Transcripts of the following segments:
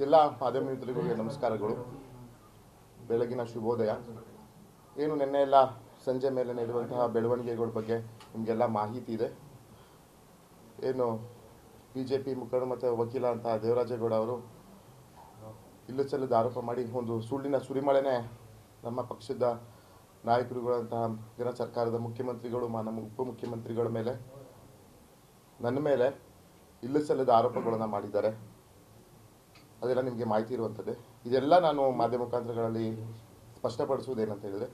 ಎಲ್ಲ ಮಾಧ್ಯಮ ನಮಸ್ಕಾರಗಳು. ಬೆಳಗಿನ ಶುಭೋದಯ. ಏನು ನಿನ್ನೆ ಎಲ್ಲ ಸಂಜೆ ಮೇಲೆ ನಡೆಯುವಂತಹ ಬೆಳವಣಿಗೆಗಳ ಬಗ್ಗೆ ನಿಮಗೆಲ್ಲ ಮಾಹಿತಿ ಇದೆ. ಏನು ಬಿ ಜೆ ಪಿ ಮುಖಂಡ ಮತ್ತು ವಕೀಲ ಅಂತ ದೇವರಾಜೇಗೌಡ ಅವರು ಇಲ್ಲೂ ಚೆಲ್ಲದ ಆರೋಪ ಮಾಡಿ ಒಂದು ಸುಳ್ಳಿನ ಸುರಿಮಳೆನೇ ನಮ್ಮ ಪಕ್ಷದ ನಾಯಕರುಗಳಂತಹ ಜನ ಸರ್ಕಾರದ ಮುಖ್ಯಮಂತ್ರಿಗಳು ನಮ್ಮ ಉಪಮುಖ್ಯಮಂತ್ರಿಗಳ ಮೇಲೆ, ನನ್ನ ಮೇಲೆ ಇಲ್ಲೂ ಸಲ್ಲದ ಆರೋಪಗಳನ್ನು ಮಾಡಿದ್ದಾರೆ. ಅದೆಲ್ಲ ನಿಮಗೆ ಮಾಹಿತಿ ಇರುವಂಥದ್ದೇ ಇದೆಲ್ಲ ನಾನು ಮಾಧ್ಯಮ ಮುಖಾಂತರಗಳಲ್ಲಿ ಸ್ಪಷ್ಟಪಡಿಸುವುದೇನಂತ ಹೇಳಿದ್ರೆ,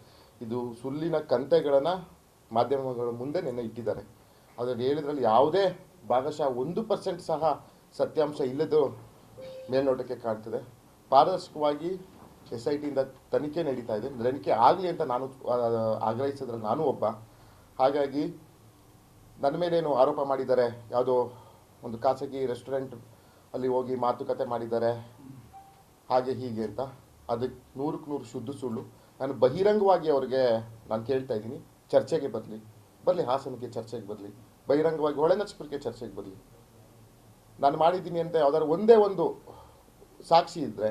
ಇದು ಸುಳ್ಳಿನ ಕಂತೆಗಳನ್ನು ಮಾಧ್ಯಮಗಳ ಮುಂದೆ ನಿನ್ನೆ ಇಟ್ಟಿದ್ದಾರೆ. ಅದರಲ್ಲಿ ಹೇಳಿದ್ರಲ್ಲಿ ಯಾವುದೇ ಭಾಗಶಃ ಒಂದು ಪರ್ಸೆಂಟ್ ಸಹ ಸತ್ಯಾಂಶ ಇಲ್ಲದೋ ಮೇಲ್ನೋಟಕ್ಕೆ ಕಾಣ್ತದೆ. ಪಾರದರ್ಶಕವಾಗಿ ಎಸ್ ಐ ಟಿಯಿಂದ ತನಿಖೆ ನಡೀತಾ ಇದೆ. ತನಿಖೆ ಆಗಲಿ ಅಂತ ನಾನು ಆಗ್ರಹಿಸಿದ್ರೆ ನಾನು ಒಬ್ಬ. ಹಾಗಾಗಿ ನನ್ನ ಮೇಲೇನು ಆರೋಪ ಮಾಡಿದ್ದಾರೆ, ಯಾವುದೋ ಒಂದು ಖಾಸಗಿ ರೆಸ್ಟೋರೆಂಟ್ ಅಲ್ಲಿ ಹೋಗಿ ಮಾತುಕತೆ ಮಾಡಿದ್ದಾರೆ. ಹಾಗೆ ಹೀಗೆ ಅಂತ. ಅದಕ್ಕೆ ನೂರಕ್ಕೆ ನೂರು ಶುದ್ಧ ಸುಳ್ಳು. ನಾನು ಬಹಿರಂಗವಾಗಿ ಅವ್ರಿಗೆ ನಾನು ಕೇಳ್ತಾ ಇದ್ದೀನಿ. ಚರ್ಚೆಗೆ ಬರಲಿ. ಬರಲಿ, ಹಾಸನಕ್ಕೆ ಚರ್ಚೆಗೆ ಬರಲಿ. ಬಹಿರಂಗವಾಗಿ ಹೊಳೆನಚ್ಪುರಕ್ಕೆ ಚರ್ಚೆಗೆ ಬರಲಿ. ನಾನು ಮಾಡಿದ್ದೀನಿ ಅಂತ ಯಾವುದಾದ್ರು ಒಂದೇ ಒಂದು ಸಾಕ್ಷಿ ಇದ್ದರೆ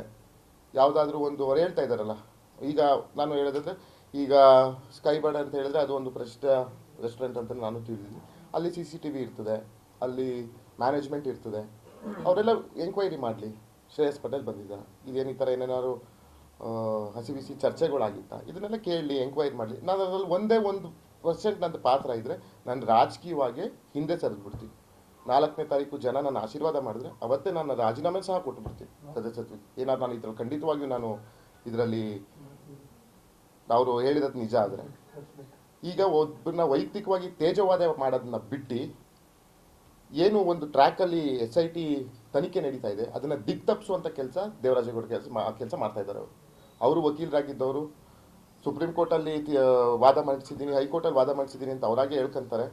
ಯಾವುದಾದ್ರೂ ಒಂದು ಅವ್ರು ಹೇಳ್ತಾ ಇದ್ದಾರಲ್ಲ, ಈಗ ನಾನು ಹೇಳೋದಂದ್ರೆ, ಈಗ ಸ್ಕೈ ಬರ್ಡ್ ಅಂತ ಹೇಳಿದ್ರೆ ಅದು ಒಂದು ಪ್ರಸಿದ್ಧ ರೆಸ್ಟೋರೆಂಟ್ ಅಂತ ನಾನು ತಿಳಿದಿದ್ದೀನಿ. ಅಲ್ಲಿ ಸಿ ಸಿ ಟಿ ವಿ ಇರ್ತದೆ. ಅಲ್ಲಿ ಮ್ಯಾನೇಜ್ಮೆಂಟ್ ಇರ್ತದೆ. ಅವರೆಲ್ಲ ಎಂಕ್ವೈರಿ ಮಾಡಲಿ. ಶ್ರೇಯಸ್ ಪಟೇಲ್ ಬಂದಿದ್ದ. ಇದೇನು ಈ ಥರ ಏನೇನಾದ್ರು ಹಸಿ ಬಿಸಿ ಚರ್ಚೆಗಳಾಗಿತ್ತ? ಇದನ್ನೆಲ್ಲ ಕೇಳಲಿ ಎಂಕ್ವೈರಿ ಮಾಡಲಿ. ನಾನು ಅದರಲ್ಲಿ ಒಂದೇ ಒಂದು ಪರ್ಸೆಂಟ್ ನಂದು ಪಾತ್ರ ಇದ್ದರೆ ನಾನು ರಾಜಕೀಯವಾಗಿ ಹಿಂದೆ ಸರಿದ್ಬಿಡ್ತೀನಿ. ನಾಲ್ಕನೇ ತಾರೀಕು ಜನ ನನ್ನ ಆಶೀರ್ವಾದ ಮಾಡಿದ್ರೆ, ಅವತ್ತೇ ನಾನು ರಾಜೀನಾಮೆ ಸಹ ಕೊಟ್ಟು ಬಿಡ್ತೀನಿ ಸದಸ್ಯತ್ವ. ಏನಾದ್ರು ನಾನು ಇದ್ರಲ್ಲಿ ಖಂಡಿತವಾಗಿಯೂ ನಾನು ಇದರಲ್ಲಿ ಅವರು ಹೇಳಿರೋದು ನಿಜ ಆದರೆ. ಈಗ ಒಬ್ಬರನ್ನ ವೈಯಕ್ತಿಕವಾಗಿ ತೇಜವಾದ ಮಾಡೋದನ್ನ ಬಿಟ್ಟು ಏನು ಒಂದು ಟ್ರ್ಯಾಕಲ್ಲಿ ಎಸ್ ಐ ಟಿ ತನಿಖೆ ನಡೀತಾ ಇದೆ, ಅದನ್ನ ದಿಕ್ ತಪ್ಪಿಸುವಂಥ ಕೆಲಸ ದೇವರಾಜೇಗೌಡ ಕೆಲಸ ಕೆಲಸ ಮಾಡ್ತಾ ಇದ್ದಾರೆ ಅವರು. ಅವರು ವಕೀಲರಾಗಿದ್ದವರು, ಸುಪ್ರೀಂ ಕೋರ್ಟಲ್ಲಿ ವಾದ ಮಂಡಿಸಿದ್ದೀನಿ, ಹೈಕೋರ್ಟಲ್ಲಿ ವಾದ ಮಂಡಿಸಿದ್ದೀನಿ ಅಂತ ಅವರಾಗೆ ಹೇಳ್ಕೊಂತಾರೆ.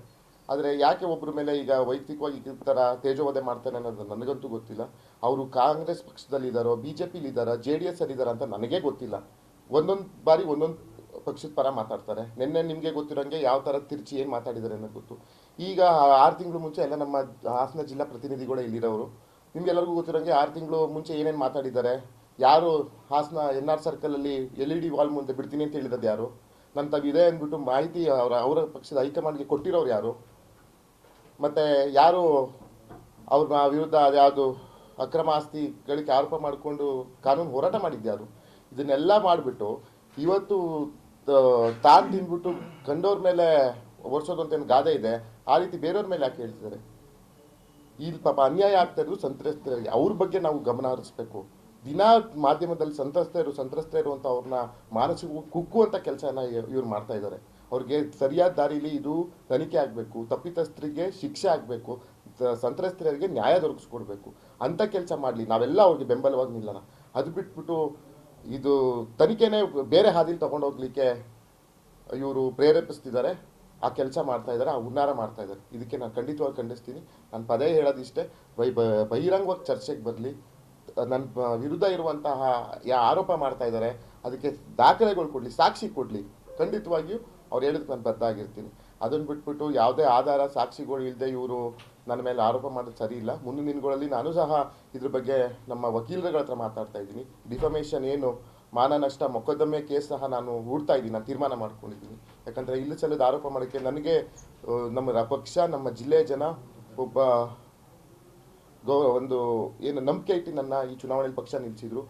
ಆದರೆ ಯಾಕೆ ಒಬ್ಬರ ಮೇಲೆ ಈಗ ವೈಯಕ್ತಿಕವಾಗಿ ಈ ಥರ ತೇಜೋವಧೆ ಮಾಡ್ತಾನೆ ಅನ್ನೋದು ನನಗಂತೂ ಗೊತ್ತಿಲ್ಲ. ಅವರು ಕಾಂಗ್ರೆಸ್ ಪಕ್ಷದಲ್ಲಿದ್ದಾರೋ ಬಿ ಜೆ ಪಿಲಿದ್ದಾರೋ ಜೆ ಡಿ ಎಸ್ ಅಲ್ಲಿದ್ದಾರೋ ಅಂತ ನನಗೇ ಗೊತ್ತಿಲ್ಲ. ಒಂದೊಂದು ಬಾರಿ ಒಂದೊಂದು ಪಕ್ಷದ ಪರ ಮಾತಾಡ್ತಾರೆ. ನಿನ್ನೆ ನಿಮಗೆ ಗೊತ್ತಿರೋಂಗೆ ಯಾವ ಥರ ತಿರ್ಚಿ ಏನು ಮಾತಾಡಿದ್ದಾರೆ ಅನ್ನೋದು ಗೊತ್ತು. ಈಗ ಆರು ತಿಂಗಳು ಮುಂಚೆ ಎಲ್ಲ ನಮ್ಮ ಹಾಸನ ಜಿಲ್ಲಾ ಪ್ರತಿನಿಧಿಗಳೇ ಇಲ್ಲಿರೋರು. ನಿಮ್ಗೆಲ್ಲರಿಗೂ ಗೊತ್ತಿರೋಂಗೆ ಆರು ತಿಂಗಳು ಮುಂಚೆ ಏನೇನು ಮಾತಾಡಿದ್ದಾರೆ? ಯಾರು ಹಾಸನ ಎನ್ ಆರ್ ಸರ್ಕಲಲ್ಲಿ ಎಲ್ ಇ ಡಿ ವಾಲ್ ಮುಂದೆ ಬಿಡ್ತೀನಿ ಅಂತ ಹೇಳಿರೋದು ಯಾರು? ನನ್ನ ತಾವು ಇದೆ ಅಂದ್ಬಿಟ್ಟು ಮಾಹಿತಿ ಅವರ ಅವರ ಪಕ್ಷದ ಹೈಕಮಾಂಡ್ಗೆ ಕೊಟ್ಟಿರೋರು ಯಾರು? ಮತ್ತು ಯಾರು ಅವ್ರ ವಿರುದ್ಧ ಅದ್ಯಾವುದು ಅಕ್ರಮ ಆಸ್ತಿಗಳಿಗೆ ಆರೋಪ ಮಾಡಿಕೊಂಡು ಕಾನೂನು ಹೋರಾಟ ಮಾಡಿದ್ಯಾರು ಇದನ್ನೆಲ್ಲ ಮಾಡಿಬಿಟ್ಟು ಇವತ್ತು ತಾನು ತಿಂದ್ಬಿಟ್ಟು ಕಂಡವ್ರ ಮೇಲೆ ಏನು ಗಾದೆ ಇದೆ, ಆ ರೀತಿ ಬೇರೆಯವ್ರ ಮೇಲೆ ಯಾಕೆ ಹೇಳ್ತಿದ್ದಾರೆ? ಇಲ್ಲಿ ಪಾಪ ಅನ್ಯಾಯ ಆಗ್ತಾ ಇರೋದು ಸಂತ್ರಸ್ತರಿಗೆ, ಅವ್ರ ಬಗ್ಗೆ ನಾವು ಗಮನ ಹರಿಸ್ಬೇಕು. ದಿನ ಮಾಧ್ಯಮದಲ್ಲಿ ಸಂತ್ರಸ್ತರು ಸಂತ್ರಸ್ತರು ಅಂತ ಅವ್ರನ್ನ ಮಾನಸಿಕ ಕುಕ್ಕುವಂಥ ಕೆಲಸನ ಇವ್ರು ಮಾಡ್ತಾ ಇದ್ದಾರೆ. ಅವ್ರಿಗೆ ಸರಿಯಾದ ದಾರಿಲಿ ಇದು ತನಿಖೆ ಆಗಬೇಕು, ತಪ್ಪಿತಸ್ಥರಿಗೆ ಶಿಕ್ಷೆ ಆಗಬೇಕು ಸಂತ್ರಸ್ತರಿಗೆ ನ್ಯಾಯ ದೊರಕಿಸ್ಕೊಡ್ಬೇಕು. ಅಂಥ ಕೆಲಸ ಮಾಡಲಿ, ನಾವೆಲ್ಲ ಅವ್ರಿಗೆ ಬೆಂಬಲವಾಗಿ ನಿಲ್ಲೋಣ. ಅದು ಬಿಟ್ಬಿಟ್ಟು ಇದು ತನಿಖೆನೇ ಬೇರೆ ಹಾದಿಲಿ ತಗೊಂಡೋಗ್ಲಿಕ್ಕೆ ಇವರು ಪ್ರೇರೇಪಿಸ್ತಿದ್ದಾರೆ ಆ ಕೆಲಸ ಮಾಡ್ತಾ ಇದ್ದಾರೆ ಆ ಹುನ್ನಾರ ಮಾಡ್ತಾ ಇದ್ದಾರೆ ಇದಕ್ಕೆ ನಾನು ಖಂಡಿತವಾಗಿ ಖಂಡಿಸ್ತೀನಿ. ನಾನು ಪದೇ ಹೇಳೋದಿಷ್ಟೇ, ಬೈ ಬಹಿರಂಗವಾಗಿ ಚರ್ಚೆಗೆ ಬರಲಿ. ನನ್ನ ವಿರುದ್ಧ ಇರುವಂತಹ ಯಾ ಆರೋಪ ಮಾಡ್ತಾ ಇದ್ದಾರೆ ಅದಕ್ಕೆ ದಾಖಲೆಗಳು ಕೊಡಲಿ, ಸಾಕ್ಷಿ ಕೊಡಲಿ. ಖಂಡಿತವಾಗಿಯೂ ಅವ್ರು ಹೇಳಿದಕ್ಕೆ ನಾನು ಬದ್ಧ ಆಗಿರ್ತೀನಿ. ಅದನ್ನು ಬಿಟ್ಬಿಟ್ಟು ಯಾವುದೇ ಆಧಾರ, ಸಾಕ್ಷಿಗಳು ಇಲ್ಲದೆ ಇವರು ನನ್ನ ಮೇಲೆ ಆರೋಪ ಮಾಡೋದು ಸರಿ ಇಲ್ಲ. ಮುಂದಿನ ದಿನಗಳಲ್ಲಿ ನಾನು ಸಹ ಇದ್ರ ಬಗ್ಗೆ ನಮ್ಮ ವಕೀಲರುಗಳ ಹತ್ರ ಮಾತಾಡ್ತಾ ಇದ್ದೀನಿ. ಡಿಫಮೇಷನ್ ಏನು? ಮಾನ ನಷ್ಟ, ಮೊಕದ್ದಮೆ ಕೇಸ್ ಸಹ ನಾನು ಹೂಡ್ತಾ ಇದ್ದೀನಿ. ನಾನು ತೀರ್ಮಾನ ಮಾಡ್ಕೊಂಡಿದ್ದೀನಿ. ಯಾಕಂದರೆ ಇಲ್ಲಿ ಸಲ್ಲದ ಆರೋಪ ಮಾಡೋಕ್ಕೆ ನನಗೆ ನಮ್ಮ ಪಕ್ಷ, ನಮ್ಮ ಜಿಲ್ಲೆಯ ಜನ ಒಬ್ಬ ಗೌ, ಒಂದು ಏನು ನಂಬಿಕೆ ಇಟ್ಟು ನನ್ನ ಈ ಚುನಾವಣೆಯಲ್ಲಿ ಪಕ್ಷ ನಿಲ್ಲಿಸಿದ್ರು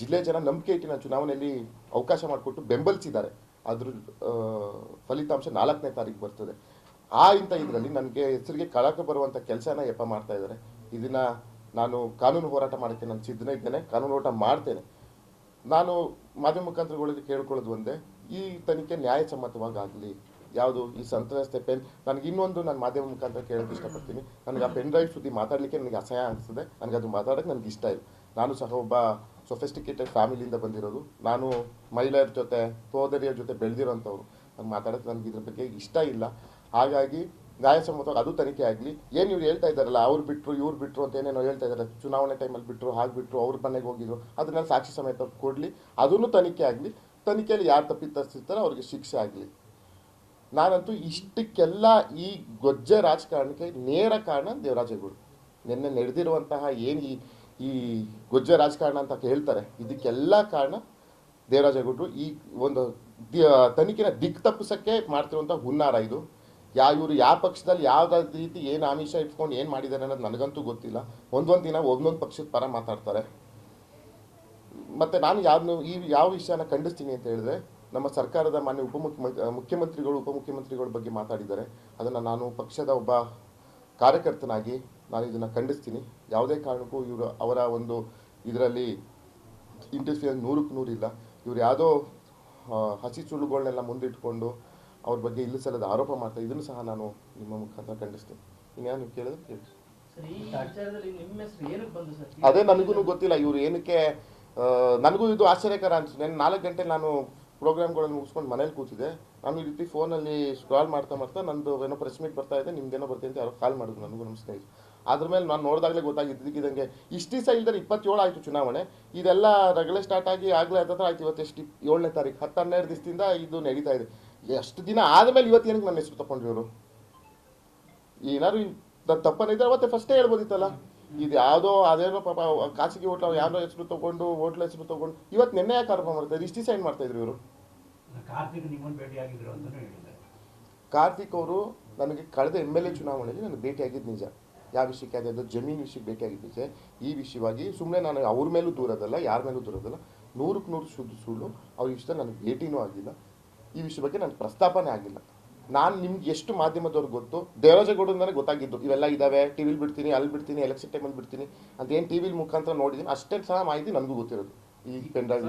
ಜಿಲ್ಲೆ ಜನ ನಂಬಿಕೆ ಇಟ್ಟು ನಾನು ಚುನಾವಣೆಯಲ್ಲಿ ಅವಕಾಶ ಮಾಡಿಕೊಟ್ಟು ಬೆಂಬಲಿಸಿದ್ದಾರೆ. ಅದ್ರ ಫಲಿತಾಂಶ ನಾಲ್ಕನೇ ತಾರೀಕು ಬರ್ತದೆ. ಆ ಇಂಥ ಇದರಲ್ಲಿ ನನಗೆ ಹೆಸರಿಗೆ ಕಳಕ ಬರುವಂಥ ಕೆಲಸನ ಯಪ್ಪ ಮಾಡ್ತಾ ಇದ್ದಾರೆ. ಇದನ್ನ ನಾನು ಕಾನೂನು ಹೋರಾಟ ಮಾಡೋಕ್ಕೆ ನಾನು ಸಿದ್ಧನೇ ಇದ್ದೇನೆ, ಕಾನೂನು ಹೋರಾಟ ಮಾಡ್ತೇನೆ. ನಾನು ಮಾಧ್ಯಮ ಮುಖಾಂತರಗಳಲ್ಲಿ ಕೇಳ್ಕೊಳ್ಳೋದು ಒಂದೇ, ಈ ತನಿಖೆ ನ್ಯಾಯಸಮ್ಮತವಾಗಿ ಆಗಲಿ ಯಾವುದು? ಈ ಸಂತ್ರಸ್ತೆ ಪೆನ್, ನನಗೆ ಇನ್ನೊಂದು ನಾನು ಮಾಧ್ಯಮ ಮುಖಾಂತರ ಕೇಳೋಕ್ಕೆ ಇಷ್ಟಪಡ್ತೀನಿ. ನನಗೆ ಆ ಪೆನ್ ಡ್ರೈವ್ ಸುದ್ದಿ ಮಾತಾಡಲಿಕ್ಕೆ ನನಗೆ ಅಸಹ್ಯ ಅನಿಸ್ತದೆ ನನಗೆ ಅದು ಮಾತಾಡೋಕ್ಕೆ ನನಗೆ ಇಷ್ಟ ಇಲ್ಲ. ನಾನು ಸಹ ಒಬ್ಬ ಸೊಫೆಸ್ಟಿಕೇಟೆಡ್ ಫ್ಯಾಮಿಲಿಯಿಂದ ಬಂದಿರೋದು. ನಾನು ಮಹಿಳೆಯರ ಜೊತೆ, ಸೋದರಿಯರ ಜೊತೆ ಬೆಳೆದಿರೋಂಥವ್ರು. ನಾನು ಮಾತಾಡೋಕ್ಕೆ ನನಗೆ ಇದ್ರ ಬಗ್ಗೆ ಇಷ್ಟ ಇಲ್ಲ. ಹಾಗಾಗಿ ನ್ಯಾಯಸಮ್ಮತವಾಗಿ ಅದು ತನಿಖೆ ಆಗಲಿ. ಏನು ಇವ್ರು ಹೇಳ್ತಾ ಇದ್ದಾರಲ್ಲ, ಅವ್ರು ಬಿಟ್ಟರು ಇವ್ರು ಬಿಟ್ಟರು ಅಂತ ಏನೇನೋ ಹೇಳ್ತಾ ಇದ್ದಾರೆ. ಚುನಾವಣೆ ಟೈಮಲ್ಲಿ ಬಿಟ್ಟರು ಹಾಗೆ ಬಿಟ್ಟರು ಅವ್ರ ಮನೆಗೆ ಹೋಗಿದ್ರು, ಅದನ್ನೆಲ್ಲ ಸಾಕ್ಷಿ ಸಮೇತ ಕೊಡಲಿ. ಅದನ್ನು ತನಿಖೆ ಆಗಲಿ. ತನಿಖೆಯಲ್ಲಿ ಯಾರು ತಪ್ಪಿತಸ್ಥಿರ್ತಾರೋ ಅವ್ರಿಗೆ ಶಿಕ್ಷೆ ಆಗಲಿ. ನಾನಂತೂ ಇಷ್ಟಕ್ಕೆಲ್ಲ ಈ ಗೊಜ್ಜ ರಾಜಕಾರಣಕ್ಕೆ ನೇರ ಕಾರಣ ದೇವರಾಜೇಗೌಡ ನಿನ್ನೆ ನಡೆದಿರುವಂತಹ ಏನು ಈ ಈ ಗೊಜ್ಜ ರಾಜಕಾರಣ ಅಂತ ಹೇಳ್ತಾರೆ, ಇದಕ್ಕೆಲ್ಲ ಕಾರಣ ದೇವರಾಜೇಗೌಡರು ಈ ಒಂದು ತನಿಖೆನ ದಿಕ್ ತಪ್ಪಿಸಕ್ಕೆ ಮಾಡ್ತಿರುವಂಥ ಹುನ್ನಾರ ಇದು. ಯಾ ಇವರು ಯಾವ ಪಕ್ಷದಲ್ಲಿ ಯಾವ್ದಾದ ರೀತಿ ಏನು ಆಮಿಷ ಇಟ್ಕೊಂಡು ಏನು ಮಾಡಿದ್ದಾರೆ ಅನ್ನೋದು ನನಗಂತೂ ಗೊತ್ತಿಲ್ಲ. ಒಂದೊಂದು ದಿನ ಒಂದೊಂದು ಪಕ್ಷದ ಪರ ಮಾತಾಡ್ತಾರೆ. ಮತ್ತೆ ನಾನು ಯಾವ್ದು ಈ ಯಾವ ವಿಷಯನ ಖಂಡಿಸ್ತೀನಿ ಅಂತ ಹೇಳಿದ್ರೆ, ನಮ್ಮ ಸರ್ಕಾರದ ಮಾನ್ಯ ಉಪಮುಖ್ಯಮಂತ್ರಿ ಮುಖ್ಯಮಂತ್ರಿಗಳು, ಉಪಮುಖ್ಯಮಂತ್ರಿಗಳ ಬಗ್ಗೆ ಮಾತಾಡಿದ್ದಾರೆ. ಅದನ್ನು ನಾನು ಪಕ್ಷದ ಒಬ್ಬ ಕಾರ್ಯಕರ್ತನಾಗಿ ನಾನು ಇದನ್ನು ಖಂಡಿಸ್ತೀನಿ. ಯಾವುದೇ ಕಾರಣಕ್ಕೂ ಇವರು ಅವರ ಒಂದು ಇದರಲ್ಲಿ ಇಂಟರ್ಫಿಯರ್ ನೂರಕ್ಕೆ ನೂರಿಲ್ಲ. ಇವ್ರು ಯಾವುದೋ ಹಸಿ ಸುಳ್ಳುಗಳನ್ನೆಲ್ಲ ಮುಂದಿಟ್ಕೊಂಡು ಅವ್ರ ಬಗ್ಗೆ ಇಲ್ಲಿ ಸಲದ ಆರೋಪ ಮಾಡ್ತಾ ಇದನ್ನು ಸಹ ನಾನು ನಿಮ್ಮ ಮುಖಾಂತರ ಖಂಡಿಸ್ತೀನಿ. ಇನ್ಯಾರು ನೀವು ಕೇಳಿದ್ರೆ ಕೇಳಿ. ಅದೇ ನನಗೂ ಗೊತ್ತಿಲ್ಲ ಇವ್ರು ಏನಕ್ಕೆ ನನಗೂ ಇದು ಆಶ್ಚರ್ಯಕರ ಅನ್ಸುತ್ತೆ ನಾನು ನಾಲ್ಕು ಗಂಟೆ ನಾನು ಪ್ರೋಗ್ರಾಮ್ಗಳನ್ನು ಮುಗಿಸ್ಕೊಂಡು ಮನೇಲಿ ಕೂತಿದ್ದೆ. ನಾನು ಈ ರೀತಿ ಫೋನಲ್ಲಿ ಸ್ಕ್ರಾಲ್ ಮಾಡ್ತಾ ಮಾಡ್ತಾ ನಂದು ಏನೋ ಪ್ರೆಸ್ ಮೀಟ್ ಬರ್ತಾ ಇದೆ ನಿಮ್ದೇನೋ ಬರ್ತೀನಿ ಅಂತ ಅವ್ರು ಕಾಲ್ ಮಾಡಿದ್ರು ನನಗೂ ನಮ್ಮ ಸ್ನೇಹಿತರು. ಅದ್ರ ಮೇಲೆ ನಾನು ನೋಡಿದಾಗಲೇ ಗೊತ್ತಾಗಿದ್ದಕ್ಕಿದಂಗೆ ಇಷ್ಟು ದಿವಸ ಇಲ್ದರೆ ಇಪ್ಪತ್ತೇಳು ಆಯಿತು ಚುನಾವಣೆ. ಇದೆಲ್ಲ ರಗಳೆ ಸ್ಟಾರ್ಟ್ ಆಗಿ ಆಗಲೇ ಹತ್ತತ್ರ ಆಯ್ತು ಇವತ್ತು ಎಷ್ಟು ಏಳನೇ ತಾರೀಕು ಹತ್ತು ಹನ್ನೆರಡು ದಿವಸದಿಂದ ಇದು ನಡೀತಾ ಇದೆ. ಎಷ್ಟು ದಿನ ಆದಮೇಲೆ ಇವತ್ತು ಏನಕ್ಕೆ ನನ್ನ ಹೆಸರು ತಗೊಂಡ್ರಿ ಇವರು? ಏನಾದ್ರು ನನ್ನ ತಪ್ಪನಿದ್ರೆ ಅವತ್ತೆ ಫಸ್ಟೇ ಹೇಳ್ಬೋದಿತ್ತಲ್ಲ? ಇದು ಯಾವುದೋ ಅದೇನೋ ಪಾಪ ಖಾಸಗಿ ಹೋಟ್ಲ ಯಾರೋ ಹೆಸರು ತಗೊಂಡು ಹೋಟ್ಲ ಹೆಸರು ತಗೊಂಡು ಇವತ್ತು ನಿನ್ನೆ ಯಾಕೆ ಆರೋಪ ಮಾಡ್ತಾರೆ ಇಷ್ಟು ಸೈನ್ ಮಾಡ್ತಾ ಇದ್ರು ಇವರು. ಕಾರ್ತಿಕ್ ಅವರು ನನಗೆ ಕಳೆದ ಎಂ ಎಲ್ ಎ ಚುನಾವಣೆಯಲ್ಲಿ ನನಗೆ ಭೇಟಿಯಾಗಿದ್ದು ನಿಜ. ಯಾವ ವಿಷಯಕ್ಕೆ ಅದು? ಜಮೀನು ವಿಷಯಕ್ಕೆ ಭೇಟಿಯಾಗಿದ್ದು ನಿಜ. ಈ ವಿಷಯವಾಗಿ ಸುಮ್ಮನೆ ನಾನು ಅವ್ರ ಮೇಲೂ ದೂರದಲ್ಲ ಯಾರ ಮೇಲೂ ದೂರದಲ್ಲ ನೂರಕ್ಕೆ ನೂರು ಶುದ್ಧ ಸುಳ್ಳು. ಅವ್ರ ವಿಷಯದಲ್ಲಿ ನನಗೆ ಭೇಟಿನೂ ಆಗಿಲ್ಲ. ಈ ವಿಷಯ ಬಗ್ಗೆ ನನಗೆ ಪ್ರಸ್ತಾಪನೆ ಆಗಿಲ್ಲ. ನಾನು ನಿಮ್ಗೆ ಎಷ್ಟು ಮಾಧ್ಯಮದವ್ರಿಗೆ ಗೊತ್ತು ದೇವರಾಜೇಗೌಡ ನನಗೆ ಗೊತ್ತಾಗಿದ್ದು, ಇವೆಲ್ಲ ಇದಾವೆ ಟಿ ವಿಲಿ ಬಿಡ್ತೀನಿ, ಅಲ್ಲಿ ಬಿಡ್ತೀನಿ ಎಲೆಕ್ಷನ್ ಟೈಮಲ್ಲಿ ಬಿಡ್ತೀನಿ, ಅಂತ ಏನು ಟಿ ವಿಲಿ ಮುಖಾಂತರ ನೋಡಿದ್ದೀನಿ, ಅಷ್ಟೇ ಸಹ ಮಾಹಿತಿ ನನಗೂ ಗೊತ್ತಿರೋದು. ಈ ಪೆನ್ ಡ್ರೈವ್